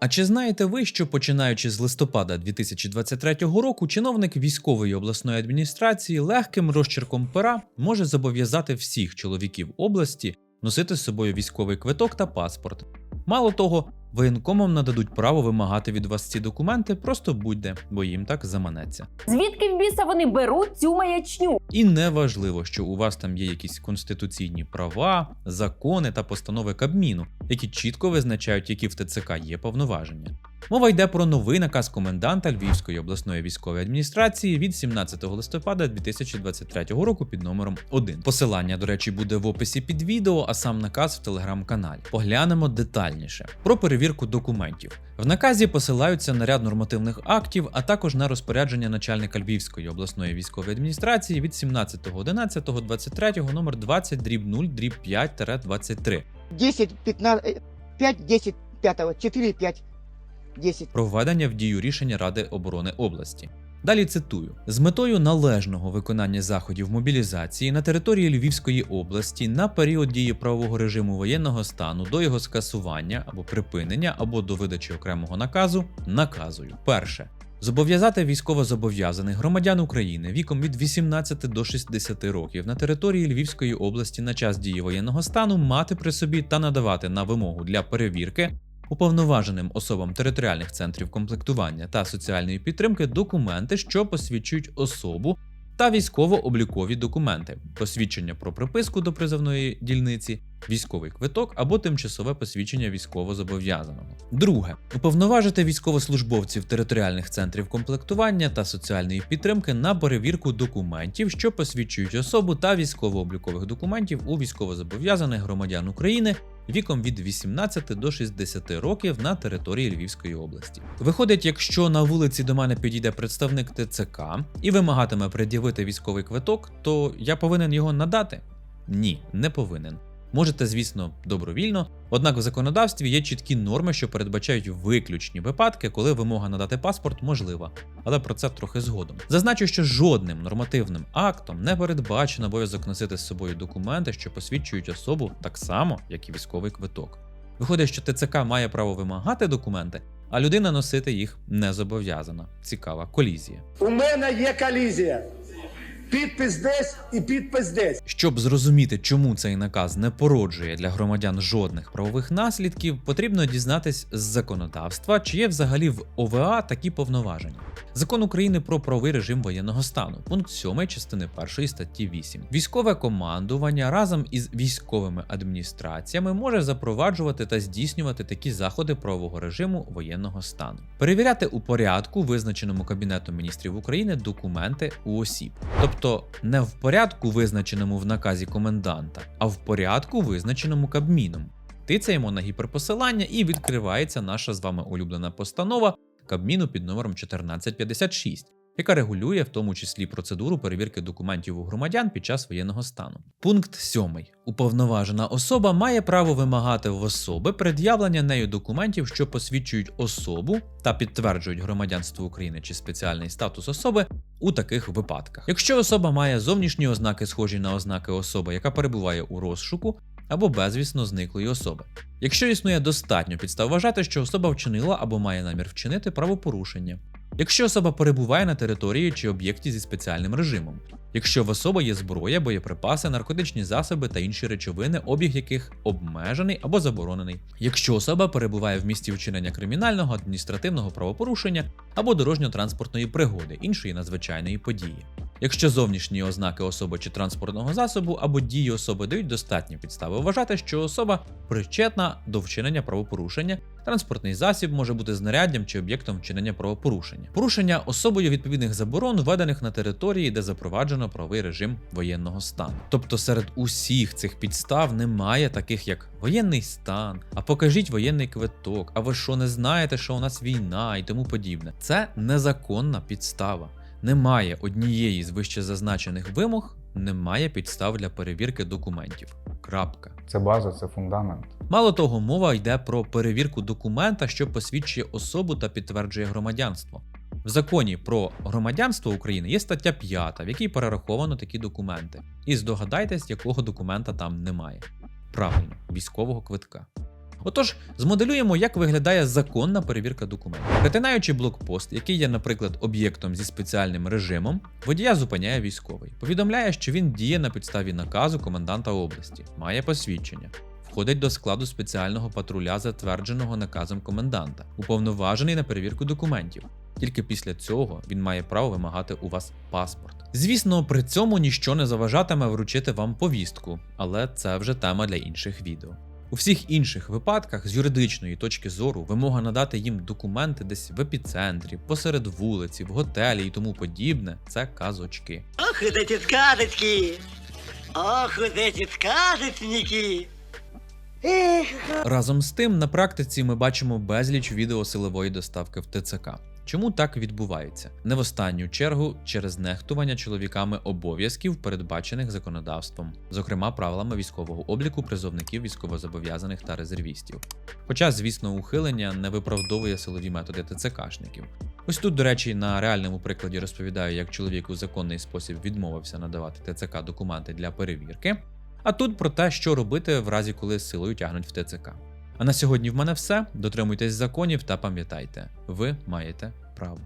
А чи знаєте ви, що починаючи з листопада 2023 року, чиновник військової обласної адміністрації легким розчерком пера може зобов'язати всіх чоловіків області носити з собою військовий квиток та паспорт. Мало того, воєнкомам нададуть право вимагати від вас ці документи просто будь-де, бо їм так заманеться. Звідки в біса вони беруть цю маячню? І не важливо, що у вас там є якісь конституційні права, закони та постанови Кабміну, які чітко визначають, які в ТЦК є повноваження. Мова йде про новий наказ коменданта Львівської обласної військової адміністрації від 17 листопада 2023 року під номером 1. Посилання, до речі, буде в описі під відео, а сам наказ в телеграм-каналі. Поглянемо детальніше про перевірку документів. В наказі посилаються на ряд нормативних актів, а також на розпорядження начальника Львівської обласної військової адміністрації від 17.11.23 номер 20 дріб 0 дріб 5 23 10, 15, 5, 10, 5, 4, 5, 10. про введення в дію рішення Ради оборони області. Далі цитую: з метою належного виконання заходів мобілізації на території Львівської області на період дії правового режиму воєнного стану до його скасування або припинення, або до видачі окремого наказу, наказую. Перше. Зобов'язати військовозобов'язаних громадян України віком від 18 до 60 років на території Львівської області на час дії воєнного стану мати при собі та надавати на вимогу для перевірки уповноваженим особам територіальних центрів комплектування та соціальної підтримки документи, що посвідчують особу та військово-облікові документи, посвідчення про приписку до призовної дільниці, військовий квиток або тимчасове посвідчення військовозобов'язаного. Друге, уповноважити військовослужбовців територіальних центрів комплектування та соціальної підтримки на перевірку документів, що посвідчують особу та військово-облікових документів у військовозобов'язаних громадян України віком від 18 до 60 років на території Львівської області. Виходить, якщо на вулиці до мене підійде представник ТЦК і вимагатиме пред'явити військовий квиток, то я повинен його надати? Ні, не повинен. Можете, звісно, добровільно, однак в законодавстві є чіткі норми, що передбачають виключні випадки, коли вимога надати паспорт можлива, але про це трохи згодом. Зазначу, що жодним нормативним актом не передбачено обов'язок носити з собою документи, що посвідчують особу так само, як і військовий квиток. Виходить, що ТЦК має право вимагати документи, а людина носити їх не зобов'язана. Цікава колізія. У мене є колізія. Підпис десь і підпис десь. Щоб зрозуміти, чому цей наказ не породжує для громадян жодних правових наслідків, потрібно дізнатись з законодавства, чи є взагалі в ОВА такі повноваження. Закон України про правовий режим воєнного стану, пункт 7 частини 1 статті 8. Військове командування разом із військовими адміністраціями може запроваджувати та здійснювати такі заходи правового режиму воєнного стану, перевіряти у порядку, визначеному Кабінетом міністрів України, документи у осіб, тобто не в порядку, визначеному в наказі коменданта, а в порядку, визначеному Кабміном. Тицяємо на гіперпосилання і відкривається наша з вами улюблена постанова Кабміну під номером 1456, яка регулює в тому числі процедуру перевірки документів у громадян під час воєнного стану. Пункт 7. Уповноважена особа має право вимагати в особи пред'явлення нею документів, що посвідчують особу та підтверджують громадянство України чи спеціальний статус особи у таких випадках. Якщо особа має зовнішні ознаки, схожі на ознаки особи, яка перебуває у розшуку, або безвісно зниклої особи. Якщо існує достатньо підстав вважати, що особа вчинила або має намір вчинити правопорушення. Якщо особа перебуває на території чи об'єкті зі спеціальним режимом, якщо в особи є зброя, боєприпаси, наркотичні засоби та інші речовини, обіг яких обмежений або заборонений, якщо особа перебуває в місті вчинення кримінального, адміністративного правопорушення або дорожньо-транспортної пригоди, іншої надзвичайної події. Якщо зовнішні ознаки особи чи транспортного засобу або дії особи дають достатні підстави вважати, що особа причетна до вчинення правопорушення, транспортний засіб може бути знаряддям чи об'єктом вчинення правопорушення, порушення особою відповідних заборон, введених на території, де запроваджено правовий режим воєнного стану. Тобто серед усіх цих підстав немає таких як воєнний стан, а покажіть воєнний квиток, а ви що не знаєте, що у нас війна і тому подібне. Це незаконна підстава немає однієї з вище зазначених вимог, немає підстав для перевірки документів. Крапка. Це база, це фундамент. Мало того, мова йде про перевірку документа, що посвідчує особу та підтверджує громадянство. В законі про громадянство України є стаття 5, в якій перераховано такі документи. І здогадайтесь, якого документа там немає. Правильно, військового квитка. Отож, змоделюємо, як виглядає законна перевірка документів. Перетинаючи блокпост, який є, наприклад, об'єктом зі спеціальним режимом, водія зупиняє військовий. Повідомляє, що він діє на підставі наказу коменданта області, має посвідчення. Входить до складу спеціального патруля, затвердженого наказом коменданта, уповноважений на перевірку документів. Тільки після цього він має право вимагати у вас паспорт. Звісно, при цьому ніщо не заважатиме вручити вам повістку, але це вже тема для інших відео. У всіх інших випадках з юридичної точки зору вимога надати їм документи десь в епіцентрі, посеред вулиці, в готелі і тому подібне це казочки. Ох, вот эти сказочки! Ох, вот эти сказочники! Эх, Разом з тим, на практиці ми бачимо безліч відео силової доставки в ТЦК. Чому так відбувається? Не в останню чергу через нехтування чоловіками обов'язків, передбачених законодавством, зокрема правилами військового обліку призовників військовозобов'язаних та резервістів. Хоча, звісно, ухилення не виправдовує силові методи ТЦКшників. Ось тут, до речі, на реальному прикладі розповідаю, як чоловік у законний спосіб відмовився надавати ТЦК документи для перевірки. А тут про те, що робити в разі, коли силою тягнуть в ТЦК. А на сьогодні в мене все. Дотримуйтесь законів та пам'ятайте, ви маєте право.